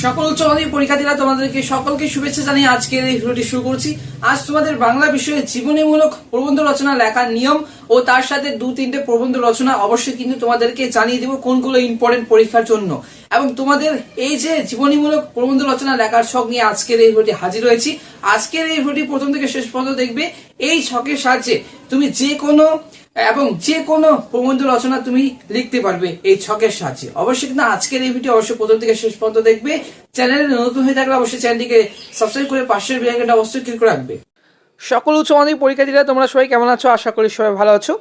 সকল মাধ্যমিক পরীক্ষার্থীরা তোমাদেরকে সকলকে শুভেচ্ছা জানিয়ে আজকের এই ভিডিওটি শুরু করছি। আজ তোমাদের বাংলা বিষয়ে জীবনীমূলক প্রবন্ধ রচনা লেখার নিয়ম ও তার সাথে দু তিনটে প্রবন্ধ রচনা অবশ্যই কিন্তু তোমাদেরকে জানিয়ে দেবো কোনগুলো ইম্পর্টেন্ট পরীক্ষার জন্য। এবং তোমাদের এই যে জীবনীমূলক প্রবন্ধ রচনা লেখার ছক নিয়ে আজকের এই ভিডিওটি হাজির হয়েছি। আজকের এই ভিডিওটি প্রথম থেকে শেষ পর্যন্ত দেখবে। এই ছকের সাহায্যে তুমি যে কোনো, এবং যে কোনো প্রবন্ধ রচনা তুমি লিখতে পারবে এই ছকের সাহায্যে। অবশ্যই কিন্তু আজকের এই ভিডিও অবশ্যই প্রথম থেকে শেষ পর্যন্ত দেখবে। চ্যানেলে নতুন হয়ে থাকলে অবশ্যই চ্যানেলটিকে সাবস্ক্রাইব করে পাশের বেলাইকনটা অবশ্যই ক্লিক রাখবে। সকল উচ্চ মাধ্যমিক পরীক্ষার্থীরা, তোমরা সবাই কেমন আছো? আশা করি সবাই ভালো আছো।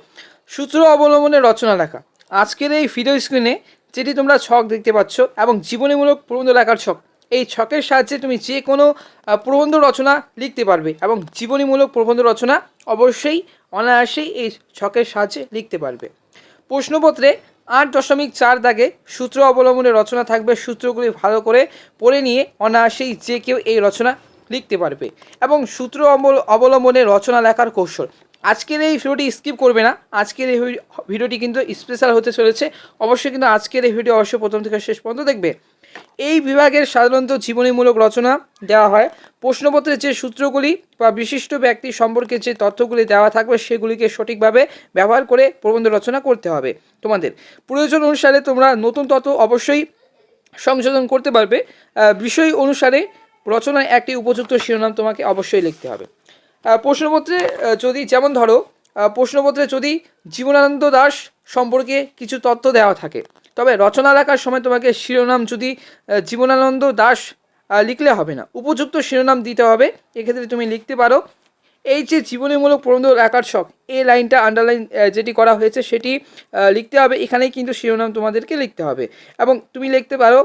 সূত্র অবলম্বনে রচনা লেখা। আজকের এই ভিডিও স্ক্রিনে যেটি তোমরা ছক দেখতে পাচ্ছ এবং জীবনীমূলক প্রবন্ধ লেখার ছক, এই ছকের সাহায্যে তুমি যে কোনো প্রবন্ধ রচনা লিখতে পারবে এবং জীবনীমূলক প্রবন্ধ রচনা অবশ্যই অনায়াসেই এই ছকের সাহায্যে লিখতে পারবে। প্রশ্নপত্রে আট দশমিক চার দাগে সূত্র অবলম্বনে রচনা থাকবে। সূত্রগুলি ভালো করে পড়ে নিয়ে অনায়াসেই যে কেউ এই রচনা লিখতে পারবে। এবং সূত্র অবল- অবলম্বনে রচনা লেখার কৌশল। আজকের এই ভিডিওটি স্কিপ করবে না। আজকের এই ভিডিওটি কিন্তু স্পেশাল হতে চলেছে। অবশ্যই কিন্তু আজকের এই ভিডিও অবশ্যই প্রথম থেকে শেষ পর্যন্ত দেখবে। এই বিভাগের সাধারণত জীবনীমূলক রচনা দেওয়া হয়। প্রশ্নপত্রে যে সূত্রগুলি বা বিশিষ্ট ব্যক্তি সম্পর্কে যে তথ্যগুলি দেওয়া থাকবে, সেগুলিকে সঠিকভাবে ব্যবহার করে প্রবন্ধ রচনা করতে হবে তোমাদের। প্রয়োজন অনুসারে তোমরা নতুন তথ্য অবশ্যই সংশোধন করতে পারবে। বিষয় অনুসারে রচনায় একটি উপযুক্ত শিরোনাম তোমাকে অবশ্যই লিখতে হবে। প্রশ্নপত্রে যদি, যেমন ধরো প্রশ্নপত্রে যদি জীবনানন্দ দাস সম্পর্কে কিছু তথ্য দেওয়া থাকে, তবে রচনা লেখার সময় তোমাকে শিরোনাম যদি জীবনানন্দ দাস লিখলে হবে না। উপযুক্ত শিরোনাম দিতে হবে, এক্ষেত্রে তুমি লিখতে পারো, এই যে জীবনীমূলক প্রবন্ধ লেখার শখ এই লাইনটা আন্ডারলাইন যেটি করা হয়েছে সেটি লিখতে হবে, এখানেই কিন্তু শিরোনাম তোমাদেরকে লিখতে হবে। এবং তুমি লিখতে পারো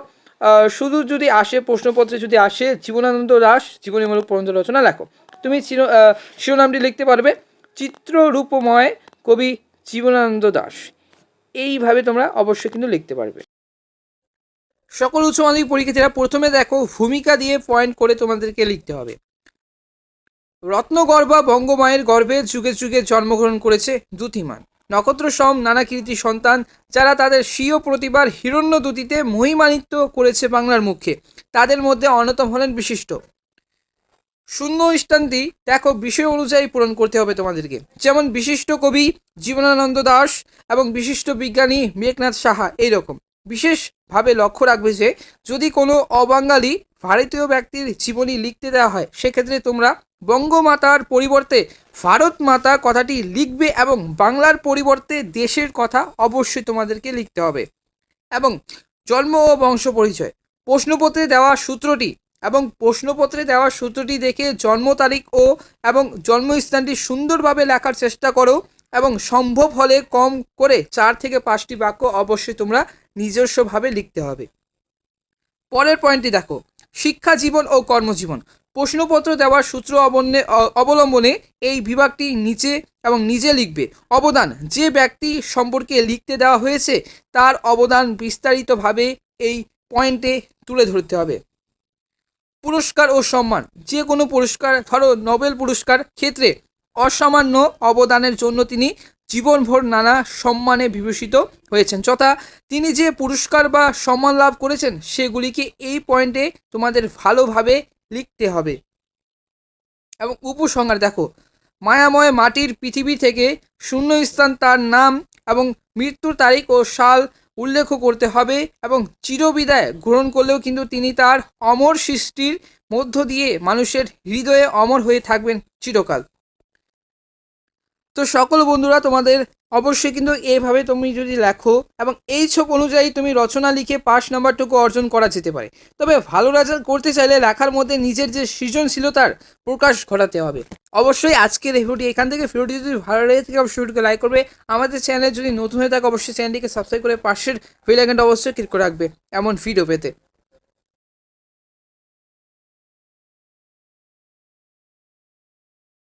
শুধু যদি আসে, প্রশ্নপত্রে যদি আসে, জীবনানন্দ দাস, জীবনীমূলক প্রবন্ধ রচনা লেখো। তুমি শিরোনামটি লিখতে পারবে, চিত্ররূপময় কবি জীবনানন্দ দাস। এইভাবে তোমরা অবশ্যই কিন্তু লিখতে পারবে। সকল উচ্চ মাধ্যমিক পরীক্ষার্থীরা প্রথমে দেখো, ভূমিকা দিয়ে পয়েন্ট করে তোমাদেরকে লিখতে হবে। রত্নগর্ভা বঙ্গমায়ের গর্ভে যুগে যুগে জন্মগ্রহণ করেছে দুতিমান। নক্ষত্র সম নানা কীর্তি সন্তান, যারা তাদের স্বীয় প্রতিভার হিরণ্য দুতিতে মহিমান্বিত করেছে বাংলার মুখে। তাদের মধ্যে অন্যতম হলেন বিশিষ্ট। শূন্য স্থানটি দেখো বিষয় অনুযায়ী পূরণ করতে হবে তোমাদেরকে। যেমন বিশিষ্ট কবি জীবনানন্দ দাস এবং বিশিষ্ট বিজ্ঞানী মেঘনাথ সাহা এইরকম। বিশেষভাবে লক্ষ্য রাখবে যে, যদি কোনো অবাঙালি ভারতীয় ব্যক্তির জীবনী লিখতে দেওয়া হয়, সেক্ষেত্রে তোমরা বঙ্গমাতার পরিবর্তে ভারত মাতা কথাটি লিখবে এবং বাংলার পরিবর্তে দেশের কথা অবশ্যই তোমাদেরকে লিখতে হবে। এবং জন্ম ও বংশ পরিচয়। প্রশ্নপত্রে দেওয়া সূত্রটি এবং প্রশ্নপত্রে দেওয়া সূত্রটি দেখে জন্ম তারিখ ও এবং জন্মস্থানটি সুন্দরভাবে লেখার চেষ্টা করো এবং সম্ভব হলে কম করে চার থেকে পাঁচটি বাক্য অবশ্যই তোমরা নিজস্বভাবে লিখতে হবে। পরের পয়েন্টটি দেখো। শিক্ষা জীবন ও কর্মজীবন। প্রশ্নপত্র দেওয়ার সূত্র অবলম্বনে অ- অবলম্বনে এই বিভাগটি নিচে এবং নিজে লিখবে। অবদান, যে ব্যক্তি সম্পর্কে লিখতে দেওয়া হয়েছে, তার অবদান বিস্তারিতভাবে এই পয়েন্টে তুলে ধরতে হবে। পুরস্কার ও সম্মান, যে কোনো পুরস্কার, ধরো নোবেল পুরস্কার ক্ষেত্রে অসামান্য অবদানের জন্য তিনি জীবনভর নানা সম্মানে বিভূষিত হয়েছেন। যথা, তিনি যে পুরস্কার বা সম্মান লাভ করেছেন, সেগুলিকে এই পয়েন্টে তোমাদের ভালোভাবে লিখতে হবে। এবং উপসংহার দেখো, মায়াময় মাটির পৃথিবী থেকে শূন্যস্থান তার নাম এবং মৃত্যুর তারিখ ও সাল উল্লেখ করতে হবে এবং চিরবিদায় গ্রহণ করলেও কিন্তু তিনি তার অমর সৃষ্টির মধ্য দিয়ে মানুষের হৃদয়ে অমর হয়ে থাকবেন চিরকাল। তো সকল বন্ধুরা, তোমাদের অবশ্যই কিন্তু এইভাবে তুমি যদি লেখো এবং এই ছক অনুযায়ী তুমি রচনা লিখে পাস নাম্বারটুকু অর্জন করা যেতে পারে। তবে ভালো রেজাল্ট করতে চাইলে লেখার মধ্যে নিজের যে সৃজনশীলতার প্রকাশ ঘটাতে হবে। অবশ্যই আজকের এই ভিডিওটি এখান থেকে ভিডিওটি যদি ভালো লেগে থাকে অবশ্যই ভিডিওকে লাইক করবে। আমাদের চ্যানেলে যদি নতুন হয়ে থাকে অবশ্যই চ্যানেলটিকে সাবস্ক্রাইব করে পাশের বেল আইকনটা অবশ্যই ক্লিক করে রাখবে। এমন ভিডিও পেতে।